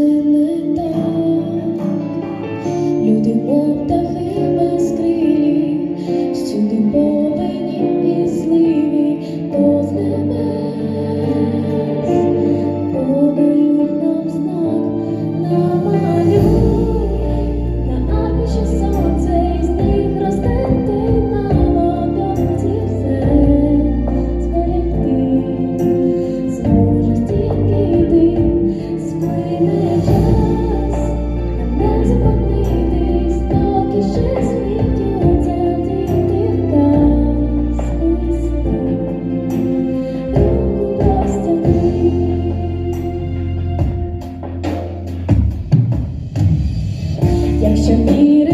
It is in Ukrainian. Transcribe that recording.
Це не так, люди мов якщо віриш.